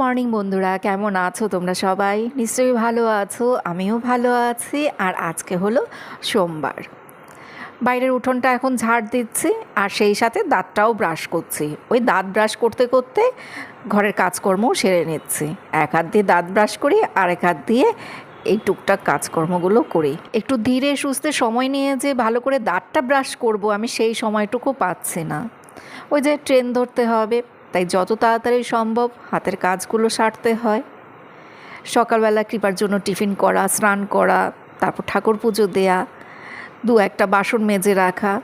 Morning বন্ধুরা। কেমন আছো তোমরা সবাই? নিশ্চয়ই ভালো আছো, আমিও ভালো আছি, আর আজকে হলো সোমবার। বাইরের উঠোনটা এখন ঝাড় দিচ্ছি, আর সেই সাথে দাঁতটাও ব্রাশ করছি। ওই দাঁত ব্রাশ করতে করতে ঘরের কাজকর্মও সেরে নিচ্ছি। এক হাত দিয়ে দাঁত ব্রাশ করি আর এক হাত দিয়ে এই টুকটাক কাজকর্মগুলো করি। একটু ধীরে সুস্থে সময় নিয়ে যে ভালো করে দাঁতটা ব্রাশ করব, আমি সেই সময়টুকু পাচ্ছি না। ওই যে ট্রেন ধরতে হবে তাই যত তাড়াতাড়ি সম্ভব হাতের কাজগুলো সারতে হয়। সকালবেলা কৃপার জন্য টিফিন করা, স্নান করা, তারপর ঠাকুর পুজো দেয়া, দু একটা বাসন মেজে রাখা।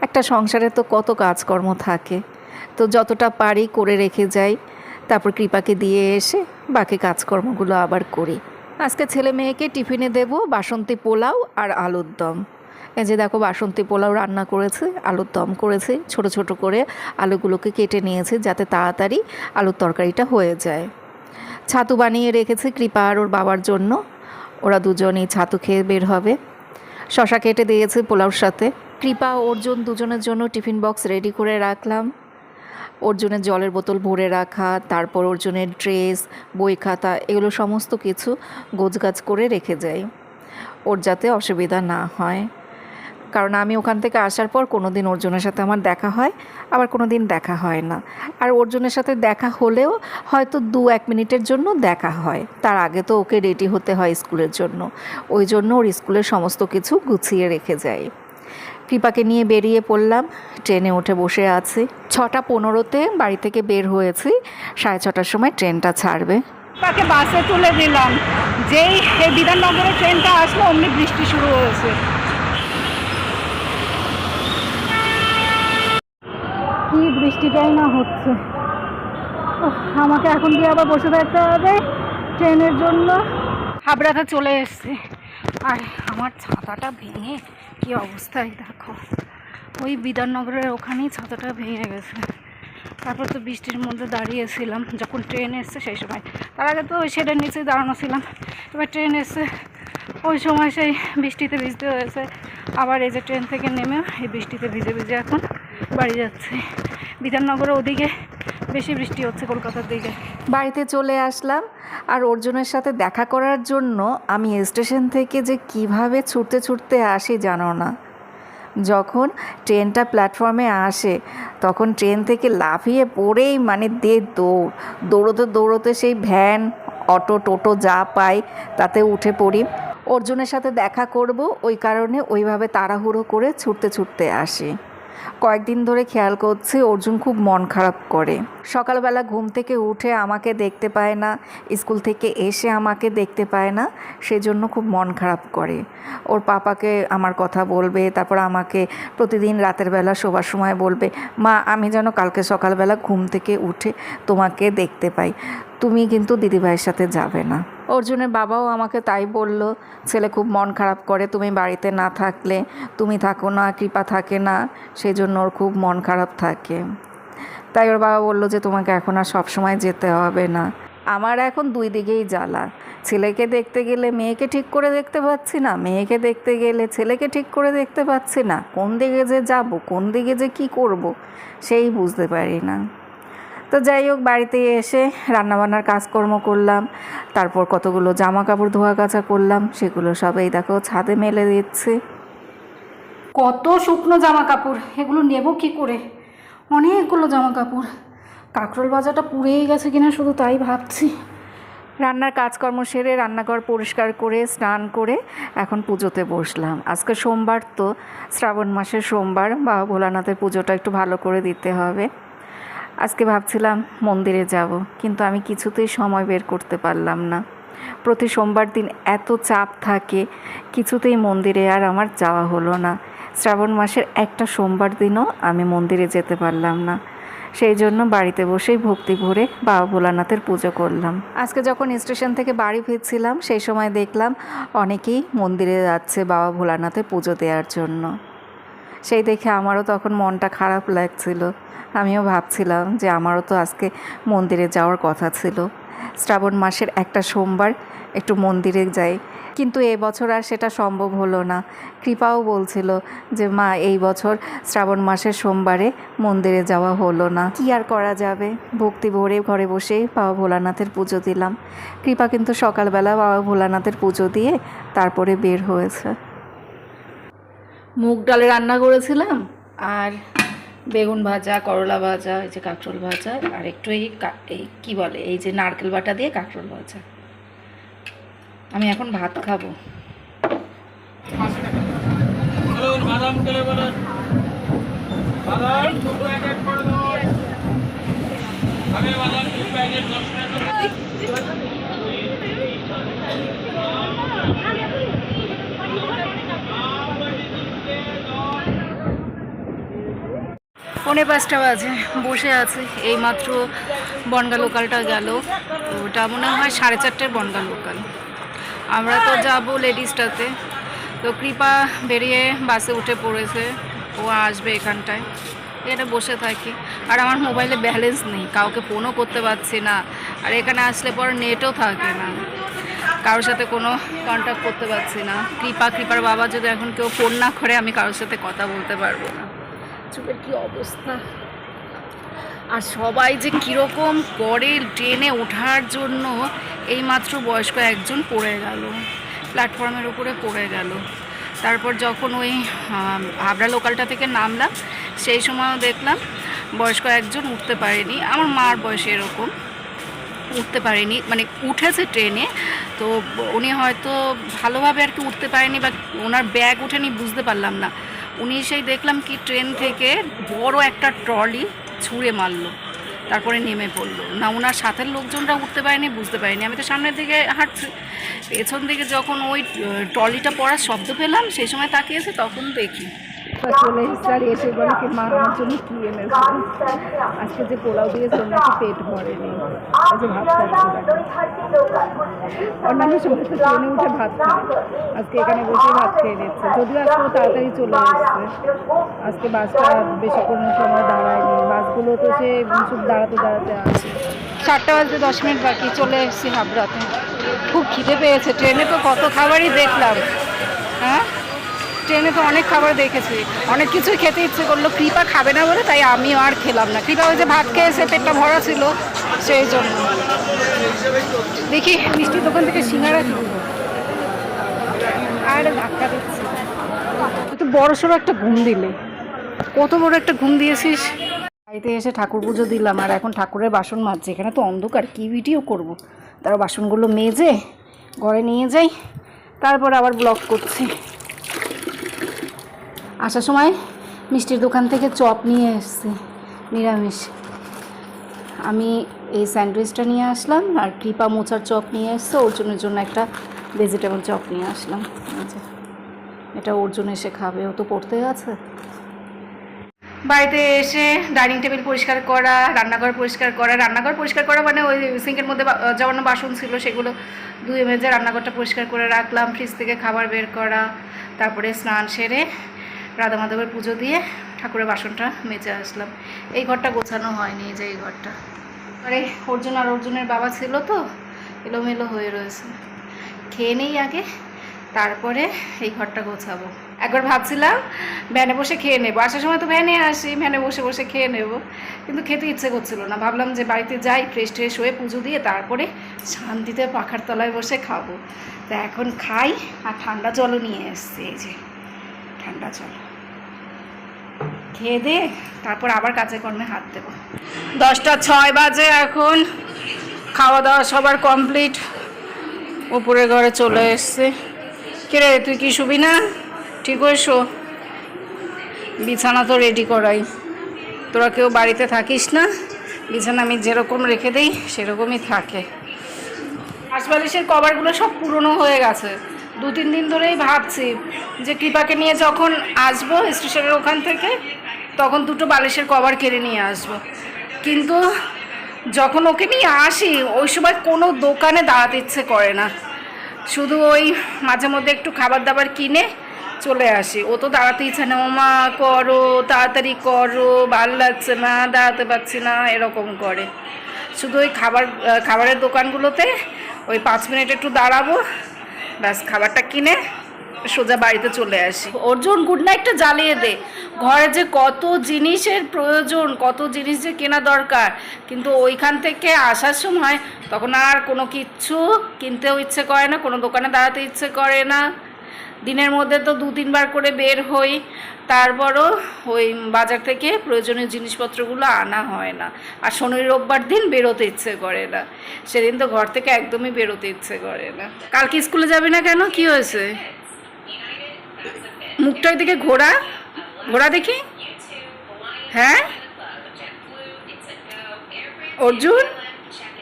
একটা সংসারে তো কত কাজকর্ম থাকে। তো যতটা পারি করে রেখে যাই। তারপর কৃপাকে দিয়ে এসে বাকি কাজকর্মগুলো আবার করি। আজকে ছেলে মেয়েকে টিফিনে দেব, বাসন্তী পোলাও আর আলুর দম। এই যে দেখো বাসন্তী পোলাও রান্না করেছে, আলুর দম করেছে, ছোট ছোট করে আলুগুলোকে কেটে নিয়েছে যাতে তাড়াতাড়ি আলুর তরকারিটা হয়ে যায়। ছাতু বানিয়ে রেখেছে কৃপা আর ওর বাবার জন্য। ওরা দুজনেই ছাতু খেয়ে বের হবে। শশা কেটে দিয়েছে পোলাওর সাথে। কৃপা, অর্জুন দুজনের জন্য টিফিন বক্স রেডি করে রাখলাম। অর্জুনের জলের বোতল ভরে রাখা, তারপর অর্জুনের ড্রেস, বই খাতা, এগুলো সমস্ত কিছু গোছগাছ করে রেখে যাই। ওর যাতে অসুবিধা না হয়। কারণ আমি ওখান থেকে আসার পর কোনো দিন অর্জুনের সাথে আমার দেখা হয়, আবার কোনো দিন দেখা হয় না। আর অর্জুনের সাথে দেখা হলেও হয়তো দু এক মিনিটের জন্য দেখা হয়। তার আগে তো ওকে রেডি হতে হয় স্কুলের জন্য। ওই জন্য ওর স্কুলের সমস্ত কিছু গুছিয়ে রেখে যায়। কৃপাকে নিয়ে বেরিয়ে পড়লাম। ট্রেনে উঠে বসে আছি। ছটা পনেরোতে বাড়ি থেকে বের হয়েছি। সাড়ে ছটার সময় ট্রেনটা ছাড়বে। তাকে বাসে তুলে দিলাম যেই বিধাননগরের ট্রেনটা আসলো, অমনি বৃষ্টি শুরু হয়েছে। কি বৃষ্টিটাই না হচ্ছে। আমাকে এখন দিয়ে আবার বসে থাকতে হবে ট্রেনের জন্য। হাবড়াতে চলে এসছে। আর, আমার ছাতাটা ভেঙে কি অবস্থায় দেখো। ওই বিধাননগরের ওখানেই ছাতাটা ভেঙে গেছে। তারপর তো বৃষ্টির মধ্যে দাঁড়িয়েছিলাম। যখন ট্রেন এসছে সেই সময়। তার আগে তো ওই শেডের নিচেই দাঁড়ানো ছিলাম এবার ট্রেন এসছে। ওই সময় সেই বৃষ্টিতে ভিজতে হয়েছে। আবার এই যে ট্রেন থেকে নেমে এই বৃষ্টিতে ভিজে ভিজে এখন বাড়ি যাচ্ছে। বিধাননগরে ওদিকে বেশি বৃষ্টি হচ্ছে কলকাতার দিকে। বাড়িতে চলে আসলাম আর অর্জুনের সাথে দেখা করার জন্য আমি স্টেশন থেকে যে কীভাবে ছুটতে ছুটতে আসি জানো না। যখন ট্রেনটা প্ল্যাটফর্মে আসে, তখন ট্রেন থেকে লাফিয়ে পড়েই মানে দে দৌড়। দৌড়োতে দৌড়োতে সেই ভ্যান, অটো, টোটো যা পাই তাতে উঠে পড়ি। অর্জুনের সাথে দেখা করব, ওই কারণে ওইভাবে তাড়াহুড়ো করে ছুটতে ছুটতে আসি। কয়েকদিন ধরে খেয়াল করছি অর্জুন খুব মন খারাপ করে। সকালবেলা ঘুম থেকে উঠে আমাকে দেখতে পায় না, স্কুল থেকে এসে আমাকে দেখতে পায় না, সেজন্য খুব মন খারাপ করে। ওর পাপাকে আমার কথা বলবে, তারপর আমাকে প্রতিদিন রাতের বেলা শোবার সময় বলবে, মা, আমি যেন কালকে সকালবেলা ঘুম থেকে উঠে তোমাকে দেখতে পাই। তুমি কিন্তু দিদিভাইয়ের সাথে যাবে না। অর্জুনের বাবাও আমাকে তাই বলল, ছেলে খুব মন খারাপ করে, তুমি বাড়িতে না থাকলে, তুমি থাকো না, কৃপা থাকে না সেই জন্য ওর খুব মন খারাপ থাকে। তাই ওর বাবা বলল যে, তোমাকে এখন আর সবসময় যেতে হবে না। আমার এখন দুই দিকেই জ্বালা। ছেলেকে দেখতে গেলে মেয়েকে ঠিক করে দেখতে পাচ্ছি না, মেয়েকে দেখতে গেলে ছেলেকে ঠিক করে দেখতে পাচ্ছি না, কোন দিকে যে যাব, কোন দিকে যে কি করব, সেই বুঝতে পারি না। তো যাই হোক বাড়িতে এসে রান্নাবান্নার কাজকর্ম করলাম তারপর কতগুলো জামা কাপড় ধোয়া কাচা করলাম সেগুলো সব এই দেখো ছাদে মেলে দিচ্ছে। কত শুকনো জামা কাপড় এগুলো নেব কি করে? অনেকগুলো জামা কাপড় কাঁকরোল বাজারটা পুড়েই গেছে কিনা শুধু তাই ভাবছি। রান্নার কাজকর্ম সেরে রান্নাঘর পরিষ্কার করে স্নান করে এখন পুজোতে বসলাম। আজকে সোমবার তো শ্রাবণ মাসের সোমবার বা ভোলানাথের পুজোটা একটু ভালো করে দিতে হবে। আজকে ভাবছিলাম মন্দিরে যাব, কিন্তু আমি কিছুতেই সময় বের করতে পারলাম না। প্রতি সোমবার দিন এত চাপ থাকে, কিছুতেই মন্দিরে আর আমার যাওয়া হলো না। শ্রাবণ মাসের একটা সোমবার দিনও আমি মন্দিরে যেতে পারলাম না। সেই জন্য বাড়িতে বসেই ভক্তি ভরে বাবা ভোলানাথের পুজো করলাম। আজকে যখন স্টেশন থেকে বাড়ি ফিরছিলাম, সেই সময় দেখলাম অনেকেই মন্দিরে যাচ্ছে বাবা ভোলানাথের পুজো দেওয়ার জন্য। সেই দেখে আমারও তখন মনটা খারাপ লাগছিল। আমিও ভাবছিলাম যে আমারও তো আজকে মন্দিরে যাওয়ার কথা ছিল। শ্রাবণ মাসের একটা সোমবার একটু মন্দিরে যাই। কিন্তু এবছর আর সেটা সম্ভব হলো না। কৃপাও বলছিল যে, মা, এই বছর শ্রাবণ মাসের সোমবারে মন্দিরে যাওয়া হলো না। কি আর করা যাবে? ভক্তি ভরে ঘরে বসে বাবা ভোলানাথের পুজো দিলাম। কৃপা কিন্তু সকালবেলা বাবা ভোলানাথের পুজো দিয়ে তারপরে বের হয়েছে। মুগ ডালে রান্না করেছিলাম, আর বেগুন ভাজা, করলা ভাজা, এই যে কাঁকরোল ভাজা, আর একটু এই এই কী বলে, এই যে নারকেল বাটা দিয়ে কাঁকরোল ভাজা। আমি এখন ভাত খাব। বাদাম কেলে বলুন বাদাম দু প্যাকেট করে দিন আগে বাদাম দু প্যাকেট দশ টাকা পৌনে পাঁচটা বাজে, বসে আছে। এইমাত্র বনগা লোকালটা গেল। ওটা মনে হয় সাড়ে চারটের বনগা লোকাল। আমরা তো যাব লেডিসটাতে। তো কৃপা বেরিয়ে বাসে উঠে পড়েছে। ও আসবে এখানটায়। এটা বসে থাকি। আর আমার মোবাইলে ব্যালেন্স নেই। কাউকে ফোনও করতে পারছি না। আর এখানে আসলে পর নেটও থাকে না। কারোর সাথে কোনো কন্ট্যাক্ট করতে পারছি না। কৃপা, কৃপার বাবা যদি এখন কেউ ফোন না করে, আমি কারোর সাথে কথা বলতে পারব না। চুপের কি অবস্থা? আর সবাই যে কীরকম করে ট্রেনে ওঠার জন্য এইমাত্র বয়স্ক একজন পড়ে গেল প্ল্যাটফর্মের উপরে পড়ে গেল। তারপর যখন ওই হাবড়া লোকালটা থেকে নামলাম, সেই সময়ও দেখলাম বয়স্ক একজন উঠতে পারেনি। আমার মার বয়সে এরকম, উঠতে পারেনি মানে উঠেছে ট্রেনে, তো উনি হয়তো ভালোভাবে আর কি উঠতে পারেনি বা ওনার ব্যাগ উঠেনি বুঝতে পারলাম না। উনি সেই দেখলাম কি ট্রেন থেকে বড় একটা ট্রলি ছুঁড়ে মারলো, তারপরে নেমে পড়ল। না ওনার সাথের লোকজনরা উঠতে পারেনি, বুঝতে পারেনি। আমি তো সামনের দিকে হাঁটছি। পেছন দিকে যখন ওই ট্রলিটা পড়ার শব্দ পেলাম, সেই সময় তাকিয়েছে তখন দেখি চলে এসেছে আর এসে বলে কি মা আমার জন্য কি এনেছে আজকে যে পোলাও দিয়েছে নাকি পেট ভরেনি যে ভাত অন্যান্য সময় তো ট্রেনে উঠে ভাত খায় আজকে এখানে বসে ভাত খেয়ে নিচ্ছে যদিও আজকে তাড়াতাড়ি চলে এসছে আজকে বাসটা বেশিক্ষণ সময় দাঁড়ায়নি বাসগুলো তো সে শুধু দাঁড়াতে দাঁড়াতে আছে চারটা বাজতে দশ মিনিট বাকি, চলে এসেছি হাবড়াতে। খুব খিদে পেয়েছে, ট্রেনে তো কত খাবারই দেখলাম। হ্যাঁ? ট্রেনে তো অনেক খাবার দেখেছি। অনেক কিছুই খেতে ইচ্ছে করল। কৃপা খাবে না বলে তাই আমিও আর খেলাম না। কৃপা ওই যে ভাত খেয়েছে পেটটা ভরা ছিল, সেই জন্য। দেখি, মিষ্টির দোকান থেকে সিঙ্গারা কিনবো। আর ধাক্কা দিচ্ছি। তো বড় সড়ো একটা ঘুম দিলে। কত বড় একটা ঘুম দিয়েছিস। বাড়িতে এসে ঠাকুর পুজো দিলাম, আর এখন ঠাকুরের বাসন মাজছে। এখানে তো অন্ধকার, কি ভিডিও করব? তারা বাসনগুলো মেজে, ঘরে নিয়ে যাই, তারপর আবার ব্লক করছি। আসার সময় মিষ্টির দোকান থেকে চপ নিয়ে এসেছি নিরামিষ। আমি এই স্যান্ডউইচটা নিয়ে আসলাম আর কৃপা মোচার চপ নিয়ে এসছে অর্জুনের জন্য একটা ভেজিটেবল চপ নিয়ে আসলাম। যে, এটা অর্জুন এসে খাবে ও তো পড়তে আছে। বাড়িতে এসে ডাইনিং টেবিল পরিষ্কার করা রান্নাঘর পরিষ্কার করা রান্নাঘর পরিষ্কার করা মানে ওই সিঙ্কের মধ্যে জমানো বাসন ছিল সেগুলো ধুয়ে মেজে রান্নাঘরটা পরিষ্কার করে রাখলাম ফ্রিজ থেকে খাবার বের করা তারপরে স্নান সেরে রাধা মাধবের পুজো দিয়ে ঠাকুরের বাসনটা মেজে আসলাম। এই ঘরটা গোছানো হয়নি যে এই ঘরটা। আরে, অর্জুন আর অর্জুনের বাবা ছিল তো, এলোমেলো হয়ে রয়েছে। খেয়ে নেই আগে, তারপরে এই ঘরটা গোছাবো। একবার ভাবছিলাম, ভ্যানে বসে খেয়ে নেব। আসার সময় তো ভ্যানে আসি, ভ্যানে বসে বসে খেয়ে নেব। কিন্তু খেতে ইচ্ছে করছিল না। ভাবলাম যে বাড়িতে যাই ফ্রেশ ট্রেশ হয়ে পুজো দিয়ে তারপরে শান্তিতে পাখার তলায় বসে খাব। তা এখন খাই আর ঠান্ডা জলও নিয়ে এসছি, এই যে ঠান্ডা জল। খেয়ে দিয়ে তারপর আবার কাজে কর্মে হাত দেবো। দশটা ছয় বাজে এখন। খাওয়া দাওয়া সবার কমপ্লিট। উপরে ঘরে চলে এসছে। কিরে, তুই কি শুবি না? ঠিক হয়েছো? বিছানা তো রেডি করাই। তোরা কেউ বাড়িতে থাকিস না? বিছানা আমি যেরকম রেখে দিই, সেরকমই থাকে। আশবালিশের কভারগুলো সব পুরনো হয়ে গেছে। দু তিন দিন ধরেই ভাবছি যে কৃপাকে নিয়ে যখন আসব স্টেশনের ওখান থেকে তখন দুটো বালিশের কভার কেড়ে নিয়ে আসব। কিন্তু যখন ওকে নিয়ে আসি, ওই সময় কোনো দোকানে দাঁড়াতে ইচ্ছে করে না। শুধু ওই মাঝে মধ্যে একটু খাবার দাবার কিনে চলে আসি। ও তো দাঁড়াতে ইচ্ছে না মা করো, তাড়াতাড়ি করো, ভালো লাগছে না, দাঁড়াতে পারছি না, এরকম করে। শুধু ওই খাবার, খাবারের দোকানগুলোতে ওই পাঁচ মিনিট একটু দাঁড়াবো, ব্যাস, খাবারটা কিনে সোজা বাড়িতে চলে আসি। অর্জুন গুড নাইটটা জ্বালিয়ে দে। ঘরে যে কত জিনিসের প্রয়োজন, কত জিনিস যে কেনা দরকার, কিন্তু ওইখান থেকে আসার সময় তখন আর কোনো কিচ্ছু কিনতেও ইচ্ছে করে না, কোনো দোকানে দাঁড়াতে ইচ্ছে করে না। দিনের মধ্যে তো দু তিনবার করে বের হই, তারপরও ওই বাজার থেকে প্রয়োজনীয় জিনিসপত্রগুলো আনা হয় না। আর শনি রোববার দিন বেরোতে ইচ্ছে করে না। সেদিন তো ঘর থেকে একদমই বেরোতে ইচ্ছে করে না। কালকে স্কুলে যাবি না কেন? কি হয়েছে? মুখটার দিকে ঘোরা ঘোরা দেখি। হ্যাঁ? অর্জুন,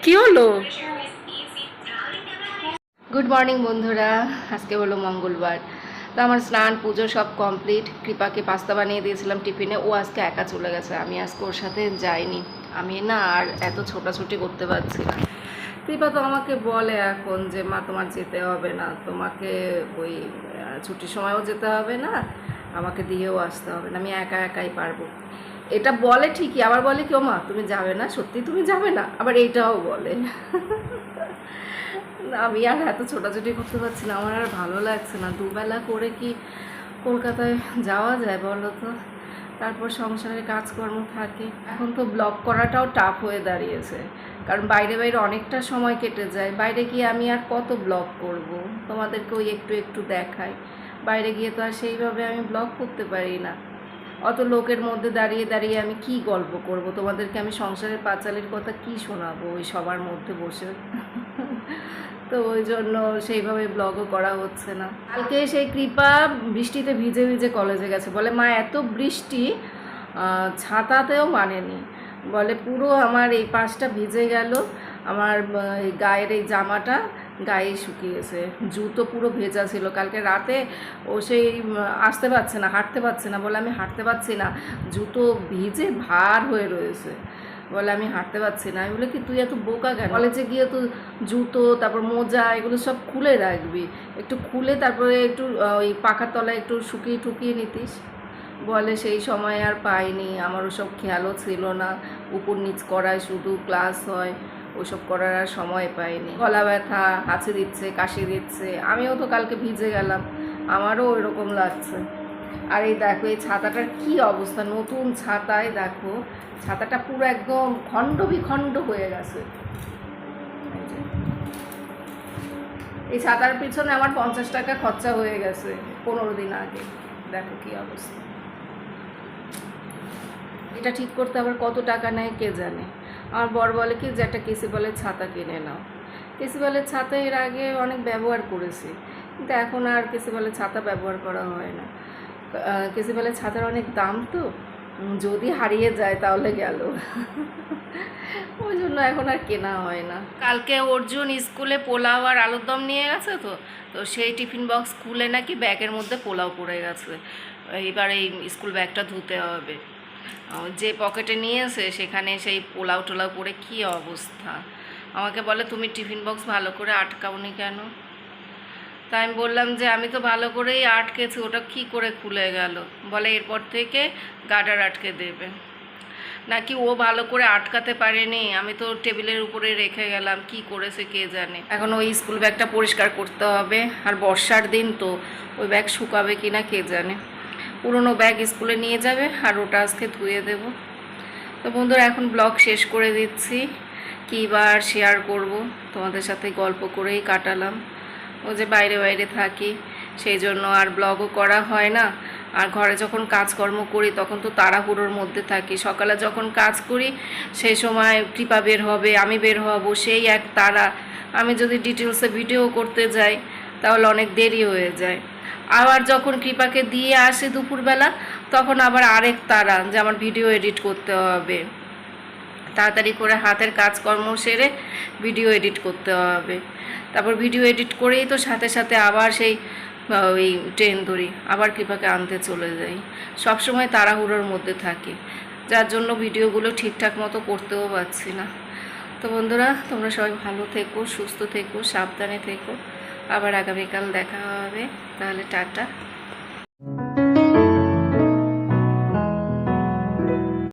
কি হলো? গুড মর্নিং বন্ধুরা। আজকে হলো মঙ্গলবার। তো আমার স্নান, পুজো সব কমপ্লিট কৃপাকে পাস্তা বানিয়ে দিয়েছিলাম টিফিনে। ও আজকে একা চলে গেছে। আমি আজকে ওর সাথে যাইনি। আমি না আর এত ছোটাছুটি করতে পারছি না। কৃপা তো আমাকে বলে এখন যে, মা, তোমার যেতে হবে না। তোমাকে ওই ছুটির সময়ও যেতে হবে না, আমাকে দিয়েও আসতে হবে না। আমি একা একাই পারব। এটা বলে ঠিকই, আবার বলে কেউ মা, তুমি যাবে না? সত্যি তুমি যাবে না? আবার এইটাও বলে। আমি আর এত ছোটাছুটি করতে পারছি না। আমার আর ভালো লাগছে না। দুবেলা করে কি কলকাতায় যাওয়া যায় বলো তো? তারপর সংসারের কাজকর্ম থাকে। এখন তো ব্লগ করাটাও টাফ হয়ে দাঁড়িয়েছে। কারণ বাইরে বাইরে অনেকটা সময় কেটে যায়। বাইরে গিয়ে আমি আর কত ব্লগ করব? তোমাদেরকে ওই একটু একটু দেখাই। বাইরে গিয়ে তো আর সেইভাবে আমি ব্লগ করতে পারি না। অত লোকের মধ্যে দাঁড়িয়ে দাঁড়িয়ে আমি কি গল্প করব? তোমাদেরকে আমি সংসারের পাঁচালির কথা কি শোনাবো? ওই সবার মধ্যে বসে। তো ওই জন্য সেইভাবে ব্লগও করা হচ্ছে না। কালকে সেই কৃপা বৃষ্টিতে ভিজে ভিজে কলেজে গেছে। বলে, মা, এত বৃষ্টি ছাতাতেও মানেনি। বলে, পুরো আমার এই পাশটা ভিজে গেল। আমার গায়ের এই জামাটা গায়ে শুকিয়েছে। জুতো পুরো ভেজা ছিল। কালকে রাতে ও সেই আসতে পারছে না, হাঁটতে পারছে না। বলে, আমি হাঁটতে পারছি না। জুতো ভিজে ভার হয়ে রয়েছে। বলে, আমি হাঁটতে পারছি না। আমি বলে, কি তুই এত বোকা কেন? কলেজে গিয়ে তো জুতো, তারপর মোজা, এগুলো সব খুলে রাখবি। একটু খুলে তারপরে একটু ওই পাখার তলায় একটু শুকিয়ে টুকিয়ে নিতিস। বলে, সেই সময় আর পাইনি। আমার ওসব খেয়ালও ছিল না। উপর নিচ করায় শুধু ক্লাস হয়। ওসব করার আর সময় পাইনি। গলা ব্যথা, হাঁচি দিচ্ছে, কাশি দিচ্ছে। আমিও তো কালকে ভিজে গেলাম। আমারও ওই রকম লাগছে। আর এই দেখো, এই ছাতাটার কি অবস্থা? নতুন ছাতায় দেখো, ছাতাটা পুরো একদম খণ্ড বিখণ্ড হয়ে গেছে। এই ছাতার পিছনে আমার পঞ্চাশ টাকা খরচা হয়ে গেছে। পনেরো দিন আগে। দেখো কি অবস্থা। এটা ঠিক করতে আবার কত টাকা নেয় কে জানে? আমার বর বলে কি যে একটা কেসি বলের ছাতা কিনে নাও। কেসি বলের ছাতা এর আগে অনেক ব্যবহার করেছি কিন্তু এখন আর কেসি বলের ছাতা ব্যবহার করা হয় না। আহ, কেসি বলের ছাতার অনেক দাম তো যদি হারিয়ে যায় তাহলে গেল। ওই জন্য এখন আর কেনা হয় না। কালকে অর্জুন স্কুলে পোলাও আর আলুর দম নিয়ে গেছে তো তো সেই টিফিন বক্স খুলে নাকি ব্যাগের মধ্যে পোলাও পড়ে গেছে। এবার এই স্কুল ব্যাগটা ধুতে হবে। যে পকেটে নিয়েছে সেখানে সেই পোলাও টোলাও পরে কী অবস্থা? আমাকে বলে, তুমি টিফিন বক্স ভালো করে আটকাওনি কেন? তাই আমি বললাম যে, আমি তো ভালো করেই আটকেছি, ওটা কি করে খুলে গেল? বলে, এরপর থেকে গাডার আটকে দেবে। নাকি ও ভালো করে আটকাতে পারেনি? আমি তো টেবিলের উপরে রেখে গেলাম, কি করেছে কে জানে? এখন ওই স্কুল ব্যাগটা পরিষ্কার করতে হবে, আর বর্ষার দিন তো, ওই ব্যাগ শুকাবে কি না কে জানে? পুরনো ব্যাগ স্কুলে নিয়ে যাবে আর ওটা আজকে ধুয়ে দেব। তো বন্ধুরা, এখন ব্লগ শেষ করে দিচ্ছি। কী বার শেয়ার করব? তোমাদের সাথে গল্প করেই কাটালাম। ও যে বাইরে বাইরে থাকি, সেই জন্য আর ব্লগও করা হয় না। আর ঘরে যখন কাজকর্ম করি, তখন তো তাড়াহুড়োর মধ্যে থাকি। সকালে যখন কাজ করি সেই সময় কৃপা বের হবে, আমি বের হব, সেই এক তারা। আমি যদি ডিটেলসে ভিডিও করতে যাই, তাহলে অনেক দেরি হয়ে যায়। আবার যখন কৃপাকে দিয়ে আসি দুপুরবেলা, তখন আবার আরেক তারা যে আমার ভিডিও এডিট করতে হবে। তাড়াতাড়ি করে হাতের কাজকর্ম সেরে ভিডিও এডিট করতে হবে। তারপর ভিডিও এডিট করেই তো সাথে সাথে আবার সেই ওই ট্রেন ধরি, আবার কৃপাকে আনতে চলে যাই। সবসময় তাড়াহুড়োর মধ্যে থাকি, যার জন্য ভিডিওগুলো ঠিকঠাক মতো করতেও পারছি না। তো বন্ধুরা, তোমরা সবাই ভালো থেকো, সুস্থ থেকো, সাবধানে থেকো। আবার আগামীকাল দেখা হবে। তাহলে টাটা।